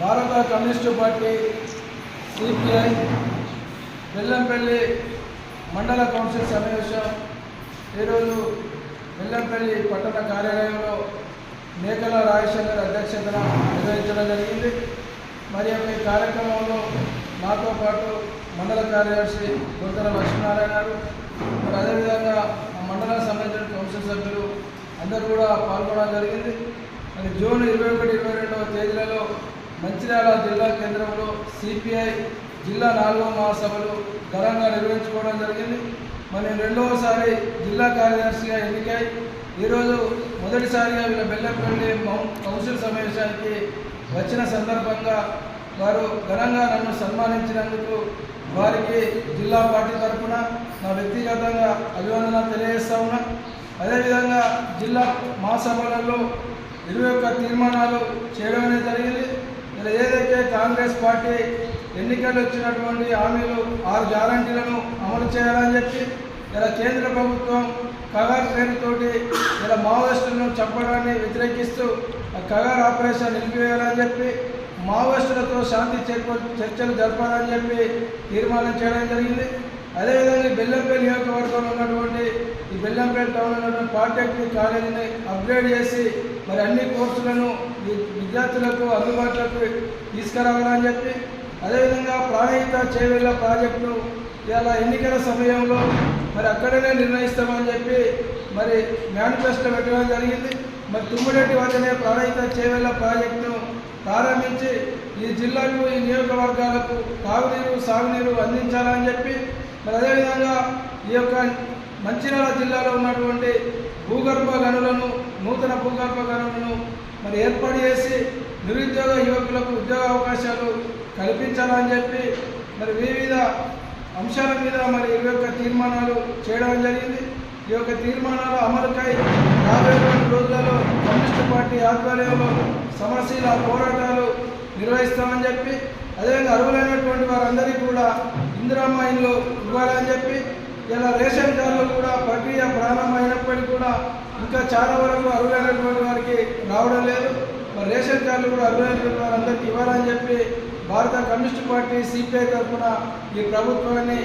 భారత communist party CPI Bellampalli మండల council సమావేశం. ఈరోజు బెల్లంపల్లి పట్టణ కార్యాలయంలో మేకల రాజశేఖర్ అధ్యక్షతన నిర్వహించడం జరిగింది. మరి ఈ కార్యక్రమంలో నాతో పాటు మండల కార్యదర్శి గుంతల లక్ష్మీనారాయణ గారు మరి అదేవిధంగా ఆ మండలానికి సంబంధించిన కౌన్సిల్ సభ్యులు అందరూ కూడా పాల్గొనడం జరిగింది. మరి జూన్ ఇరవై ఒకటి ఇరవై రెండు మంచిర్యాల జిల్లా కేంద్రంలో సిపిఐ జిల్లా నాలుగో మహాసభలు ఘనంగా నిర్వహించుకోవడం జరిగింది. మరి రెండవసారి జిల్లా కార్యదర్శిగా ఎన్నికై ఈరోజు మొదటిసారిగా వీళ్ళ బెల్లంపల్లి మౌ- కౌన్సిల్ సమావేశానికి వచ్చిన సందర్భంగా వారు ఘనంగా నన్ను సన్మానించినందుకు వారికి జిల్లా పార్టీ తరఫున నా వ్యక్తిగతంగా అభివందన తెలియజేస్తా ఉన్నా. అదేవిధంగా జిల్లా మహాసభలలో ఇరవై ఒక్క తీర్మానాలు చేయడం జరిగింది. ఇలా ఏదైతే కాంగ్రెస్ పార్టీ ఎన్నికలు వచ్చినటువంటి హామీలు ఆరు గ్యారంటీలను అమలు చేయాలని చెప్పి ఇలా కేంద్ర ప్రభుత్వం కగార్ పేరుతోటి ఇలా మావోయిస్టులను చంపడాన్ని వ్యతిరేకిస్తూ ఆ కగార్ ఆపరేషన్ నిలిపివేయాలని చెప్పి మావోయిస్టులతో శాంతి చర్చలు జరపాలని చెప్పి తీర్మానం చేయడం జరిగింది. అదేవిధంగా బెల్లంపల్లి నియోజకవర్గంలో ఉన్నటువంటి ఈ బెల్లంపేట టౌన్లో ఉన్నటువంటి పాలిటెక్నిక్ కాలేజీని అప్గ్రేడ్ చేసి మరి అన్ని కోర్సులను విద్యార్థులకు అందుబాటులోకి తీసుకురావాలని చెప్పి అదేవిధంగా ప్రాణహిత చేవేళ్ళ ప్రాజెక్టును ఇలా ఎన్నికల సమయంలో మరి అక్కడనే నిర్ణయిస్తామని చెప్పి మరి మేనిఫెస్టో పెట్టడం జరిగింది. మరి తుమ్మిరెడ్డి వద్దనే ప్రాణహిత చేవేళ్ళ ప్రాజెక్టును ప్రారంభించి ఈ జిల్లాకు ఈ నియోజకవర్గాలకు తాగునీరు సాగునీరు అందించాలని చెప్పి మరి అదేవిధంగా ఈ యొక్క మంచిర్యాల జిల్లాలో ఉన్నటువంటి భూగర్భ గనులను నూతన భూగర్భ గనులను మరి ఏర్పాటు చేసి నిరుద్యోగ యువకులకు ఉద్యోగ అవకాశాలు కల్పించాలని చెప్పి మరి వివిధ అంశాల మీద మరి ఈ యొక్క తీర్మానాలు చేయడం జరిగింది. ఈ యొక్క తీర్మానాల అమలుకై రాబోయే రెండు రోజులలో కమ్యూనిస్టు పార్టీ ఆధ్వర్యంలో సమస్యల పోరాటాలు నిర్వహిస్తామని చెప్పి అదేవిధంగా అర్హులైనటువంటి వారందరికీ కూడా ఇందిరామ్మ ఇల్లు ఇవ్వాలని చెప్పి ఇలా రేషన్ కార్డులు కూడా ప్రక్రియ ప్రారంభమైనప్పటికీ కూడా ఇంకా చాలా వరకు అర్హులైనటువంటి వారికి రావడం లేదు. మరి రేషన్ కార్డులు కూడా అర్హులైనటువంటి వారందరికీ ఇవ్వాలని చెప్పి భారత కమ్యూనిస్ట్ పార్టీ సిపిఐ తరఫున ఈ ప్రభుత్వాన్ని